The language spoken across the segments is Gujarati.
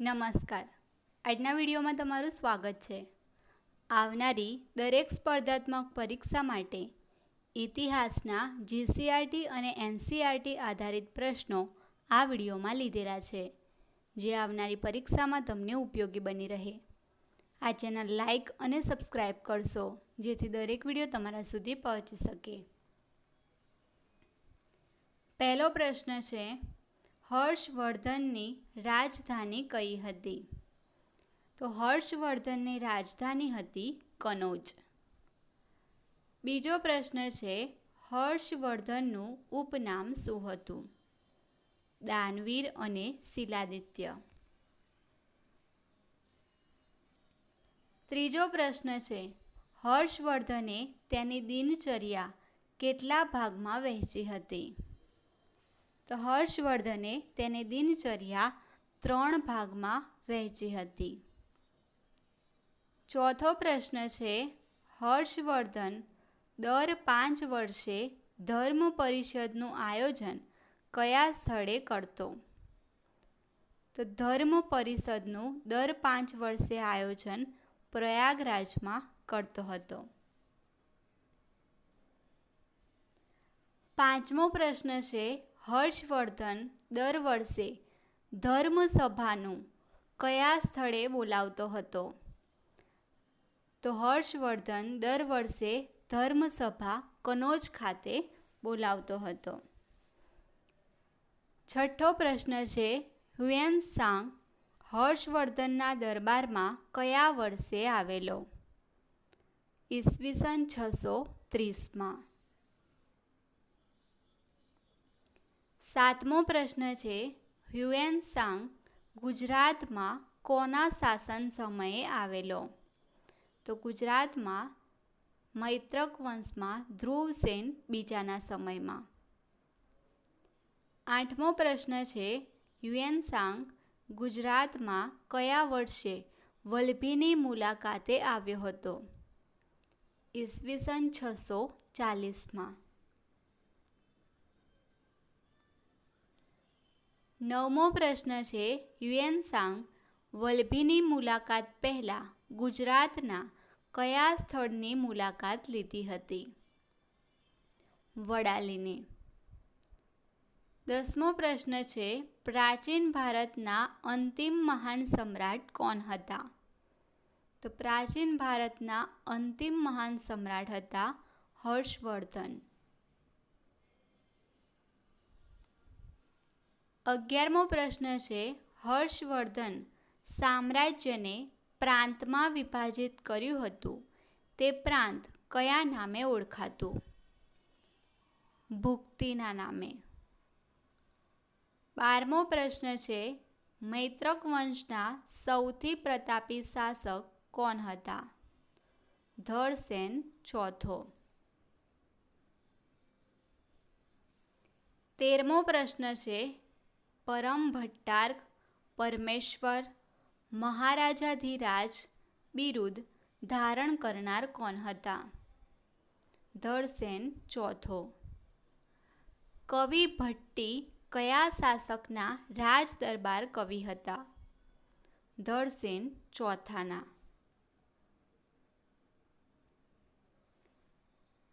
નમસ્કાર. આજના વિડીયોમાં તમારું સ્વાગત છે. આવનારી દરેક સ્પર્ધાત્મક પરીક્ષા માટે ઇતિહાસના જીસીઆરટી અને એનસીઆરટી આધારિત પ્રશ્નો આ વિડીયોમાં લીધેલા છે, જે આવનારી પરીક્ષામાં તમને ઉપયોગી બની રહે. આ ચેનલ લાઈક અને સબસ્ક્રાઈબ કરશો, જેથી દરેક વીડિયો તમારા સુધી પહોંચી શકે. પહેલો પ્રશ્ન છે હર્ષવર્ધનની રાજધાની કઈ હતી? તો હર્ષવર્ધનની રાજધાની હતી કનોજ. બીજો પ્રશ્ન છે, હર્ષવર્ધનનું ઉપનામ શું હતું? દાનવીર અને શિલાદિત્ય. ત્રીજો પ્રશ્ન છે, હર્ષવર્ધને તેની દિનચર્યા કેટલા ભાગમાં વહેંચી હતી? તો હર્ષવર્ધને તેની દિનચર્યા ત્રણ ભાગમાં વહેંચી હતી. ચોથો પ્રશ્ન છે, હર્ષવર્ધન દર પાંચ વર્ષે ધર્મ પરિષદનું આયોજન કયા સ્થળે કરતો? તો ધર્મ પરિષદનું દર પાંચ વર્ષે આયોજન પ્રયાગરાજમાં કરતો હતો. પાંચમો પ્રશ્ન છે હર્ષવર્ધન દર વર્ષે ધર્મસભાનું કયા સ્થળે બોલાવતો હતો? તો હર્ષવર્ધન દર વર્ષે ધર્મસભા કનોજ ખાતે બોલાવતો હતો. છઠ્ઠો પ્રશ્ન છે હ્યુએન સાંગ હર્ષવર્ધનના દરબારમાં કયા વર્ષે આવેલો? ઈસવીસન છસો ત્રીસમાં. સાતમો પ્રશ્ન છે, હ્યુએન સાંગ ગુજરાતમાં કોના શાસન સમયે આવેલો? તો ગુજરાતમાં મૈત્રક વંશમાં ધ્રુવસેન બીજાના સમયમાં. આઠમો પ્રશ્ન છે યુએન સાંગ ગુજરાતમાં કયા વર્ષે વલભીની મુલાકાતે આવ્યો હતો? ઈસવીસન છસો ચાલીસમાં. નવમો પ્રશ્ન છે હ્યુએન સાંગ વલભીની મુલાકાત પહેલાં ગુજરાતના કયા સ્થળની મુલાકાત લીધી હતી? વડાલીની. દસમો પ્રશ્ન છે, પ્રાચીન ભારતના અંતિમ મહાન સમ્રાટ કોણ હતા? તો પ્રાચીન ભારતના અંતિમ મહાન સમ્રાટ હતા હર્ષવર્ધન. અગિયારમો પ્રશ્ન છે, હર્ષવર્ધન સામ્રાજ્યને પ્રાંતમાં વિભાજિત કર્યું હતું. તે પ્રાંત કયા નામે ઓળખાતું? ભુક્તિના નામે. બારમો પ્રશ્ન છે, મૈત્રક વંશના સૌથી પ્રતાપી શાસક કોણ હતા? ધરસેન ચોથો. તેરમો પ્રશ્ન છે પરમ ભટ્ટાર્ક, પરમેશ્વર, મહારાજાધિરાજ બિરુદ ધારણ કરનાર કોણ હતા? ધળસેન ચોથો. કવિ ભટ્ટી કયા શાસકના રાજ દરબાર કવિ હતા? ધળસેન ચોથાના.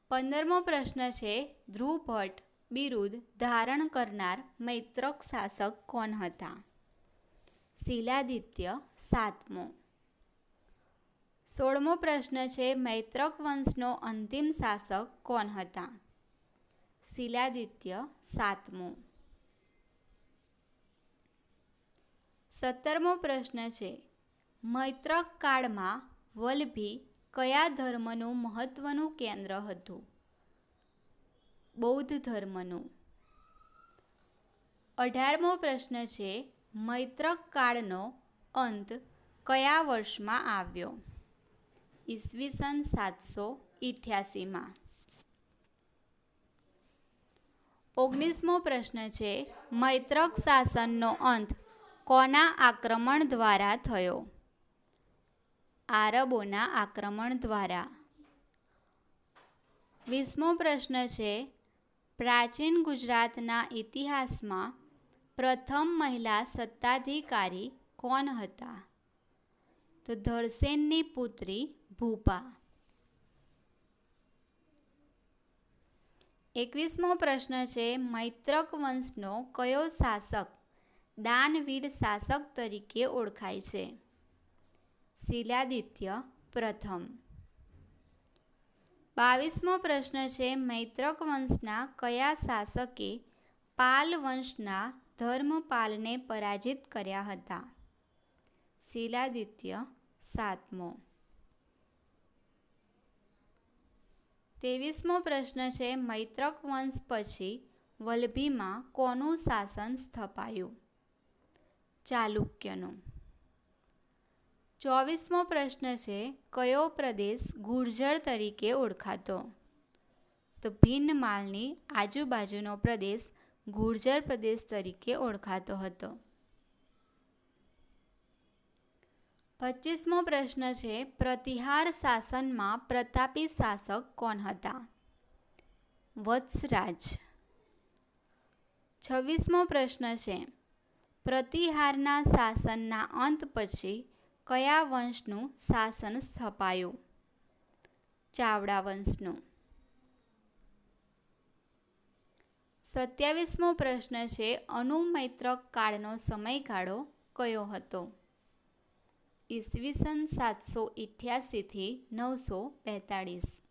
પંદરમો પ્રશ્ન છે ધ્રુવ ભટ્ટ બિરુદ ધારણ કરનાર મૈત્રક શાસક કોણ હતા? શિલાદિત્ય સાતમો. સોળમો પ્રશ્ન છે, મૈત્રક વંશનો અંતિમ શાસક કોણ હતા? શિલાદિત્ય સાતમો. સત્તરમો પ્રશ્ન છે, મૈત્રક કાળમાં વલ્લભી કયા ધર્મનું મહત્વનું કેન્દ્ર હતું? બૌદ્ધ ધર્મનું. અઢારમો પ્રશ્ન છે, મૈત્રક કાળનો અંત કયા વર્ષમાં આવ્યો? ઈસવીસન સાતસો ઇઠ્યાસીમાં. ઓગણીસમો પ્રશ્ન છે, મૈત્રક શાસનનો અંત કોના આક્રમણ દ્વારા થયો? આરબોના આક્રમણ દ્વારા. વીસમો પ્રશ્ન છે પ્રાચીન ગુજરાતના ઇતિહાસમાં પ્રથમ મહિલા સત્તાધિકારી કોણ હતા? તો ધરસેનની પુત્રી ભૂપા. એકવીસમો પ્રશ્ન છે, મૈત્રક વંશનો કયો શાસક દાનવીર શાસક તરીકે ઓળખાય છે? શિલાદિત્ય પ્રથમ. બાવીસમો પ્રશ્ન છે, મૈત્રક વંશના કયા શાસકે પાલ વંશના ધર્મપાલને પરાજિત કર્યા હતા? શિલાદિત્ય સાતમો. ત્રેવીસમો પ્રશ્ન છે, મૈત્રક વંશ પછી વલભીમાં કોનું શાસન સ્થપાયું? ચાલુક્યનું. ચોવીસમો પ્રશ્ન છે, કયો પ્રદેશ ગુર્જર તરીકે ઓળખાતો? તો ભિન્નમાલની આજુબાજુનો પ્રદેશ ગુર્જર પ્રદેશ તરીકે ઓળખાતો હતો. પચીસમો પ્રશ્ન છે, પ્રતિહાર શાસનમાં પ્રતાપી શાસક કોણ હતા? વત્સરાજ. છવ્વીસમો પ્રશ્ન છે, પ્રતિહારના શાસનના અંત પછી કયા વંશનું શાસન સ્થપાયું? ચાવડા વંશનું. સત્યાવીસમો પ્રશ્ન છે, અનુમૈત્રક કાળનો સમયગાળો કયો હતો? ઈસવીસન સાતસો ઇઠ્યાસીથી નવસો બેતાળીસ.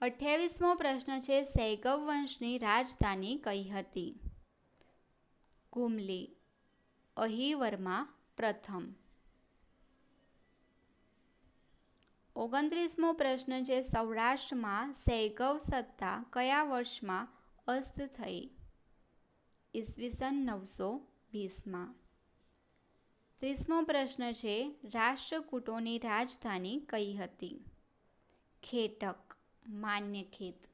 અઠ્યાવીસમો પ્રશ્ન છે, સૈગવ વંશની રાજધાની કઈ હતી? કુમલી અહિવર્મા પ્રથમ. ઓગણત્રીસમો પ્રશ્ન છે, સૌરાષ્ટ્રમાં સૈગવ સત્તા કયા વર્ષમાં અસ્ત થઈ? ઈસવીસન નવસો વીસમાં. ત્રીસમો પ્રશ્ન છે, રાષ્ટ્રકૂટોની રાજધાની કઈ હતી? ખેટક માન્યખેત